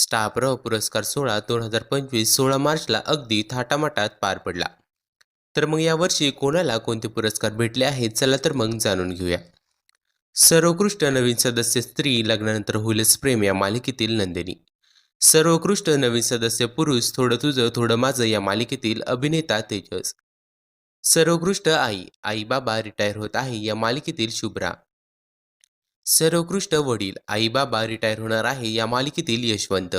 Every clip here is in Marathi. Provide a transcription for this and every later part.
स्टारप्रवाह पुरस्कार सोहळा दोन हजार पंचवीस सोळा मार्चला अगदी थाटामाटात पार पडला. तर मग यावर्षी कोणाला कोणते पुरस्कार भेटले आहेत? चला तर मग जाणून घेऊया. सर्वोत्कृष्ट नवीन सदस्य स्त्री लग्नानंतर होईलच प्रेम या मालिकेतील नंदिनी. सर्वोत्कृष्ट नवीन सदस्य पुरुष थोडं तुझं थोडं माझं या मालिकेतील अभिनेता तेजस. सर्वोत्कृष्ट आई आई बाबा रिटायर होत आहे या मालिकेतील शुभ्रा. सर्वोत्कृष्ट वडील आई बाबा रिटायर होणार आहे या मालिकेतील यशवंत.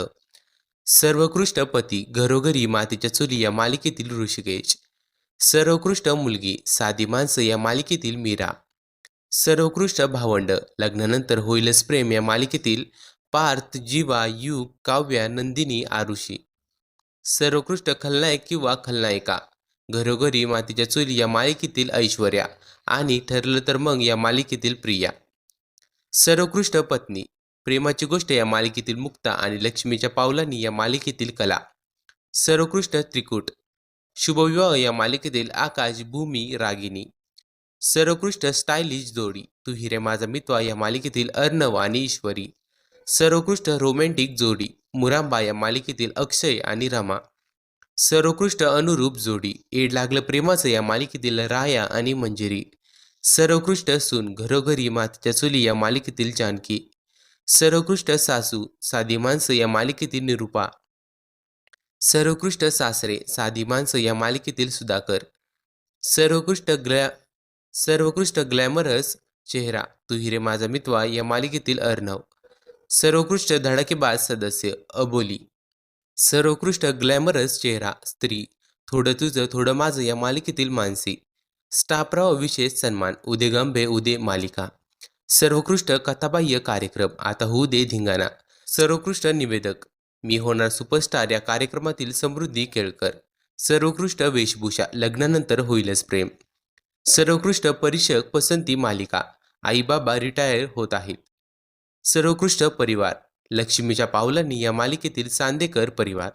सर्वोत्कृष्ट पती घरोघरी मातीच्या चुली या मालिकेतील ऋषिकेश. सर्वोत्कृष्ट मुलगी साधी माणसं या मालिकेतील मीरा. सर्वोत्कृष्ट भावंड लग्नानंतर होईलच प्रेम या मालिकेतील पार्थ जीवा युग काव्या नंदिनी आरुषी. सर्वोत्कृष्ट खलनायक किंवा खलनायिका घरोघरी मातीच्या चुली या मालिकेतील ऐश्वर्या आणि ठरलं तर मग या मालिकेतील प्रिया. सर्वोत्कृष्ट पत्नी. प्रेमाची गोष्ट या मालिकेतील मुक्ता आणि लक्ष्मीच्या पावलांनी या मालिकेतील कला. सर्वोत्कृष्ट त्रिकूट. शुभविवाह या मालिकेतील आकाश भूमी रागिनी. सर्वोत्कृष्ट स्टायलिश जोडी. तू हिरे माझा मित्वा या मालिकेतील अर्णव आणि ईश्वरी. सर्वोत्कृष्ट रोमॅन्टिक जोडी. मुरांबा या मालिकेतील अक्षय आणि रमा. सर्वोत्कृष्ट अनुरूप जोडी. एड लागलं प्रेमाचं या मालिकेतील राया आणि मंजिरी. सर्वोत्कृष्ट सून घरोघरी मातीच्या चुली या मालिकेतील जानकी. सर्वोत्कृष्ट सासू साधी माणसं या मालिकेतील निरूपा. सर्वोत्कृष्ट सासरे साधी माणसं या मालिकेतील सुधाकर. सर्वोत्कृष्ट ग्लॅ सर्वोत्कृष्ट ग्लॅमरस चेहरा तू हिरे माझा मित्वा या मालिकेतील अर्णव. सर्वोत्कृष्ट धडाकेबाज सदस्य अबोली. सर्वोत्कृष्ट ग्लॅमरस चेहरा स्त्री. थोडं तुझं थोडं माझं या मालिकेतील मानसी. स्टाफराव विशेष सन्मान उदे गंभे उदे मालिका. सर्वोत्कृष्ट कथाबाह्य कार्यक्रम आता होऊ दे धिंगाणा. सर्वोत्कृष्ट निवेदक. मी होणार सुपरस्टार या कार्यक्रमातील समृद्धी केळकर. सर्वोत्कृष्ट वेशभूषा लग्नानंतर होईलच प्रेम. सर्वोत्कृष्ट परीक्षक पसंती मालिका. आई बाबा रिटायर होत आहेत. सर्वोत्कृष्ट परिवार. लक्ष्मीच्या पावलांनी या मालिकेतील चांदेकर परिवार.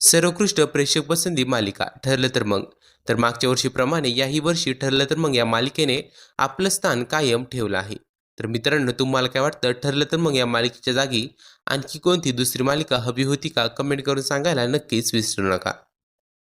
सर्वोत्कृष्ट प्रेक्षक पसंती मालिका ठरलं तर मग. तर मागच्या वर्षीप्रमाणे याही वर्षी ठरलं तर मग या मालिकेने आपलं स्थान कायम ठेवलं आहे. तर मित्रांनो तुम्हाला काय वाटतं? ठरलं तर मग या मालिकेच्या जागी आणखी कोणती दुसरी मालिका हवी होती का? कमेंट करून सांगायला नक्कीच विसरू नका.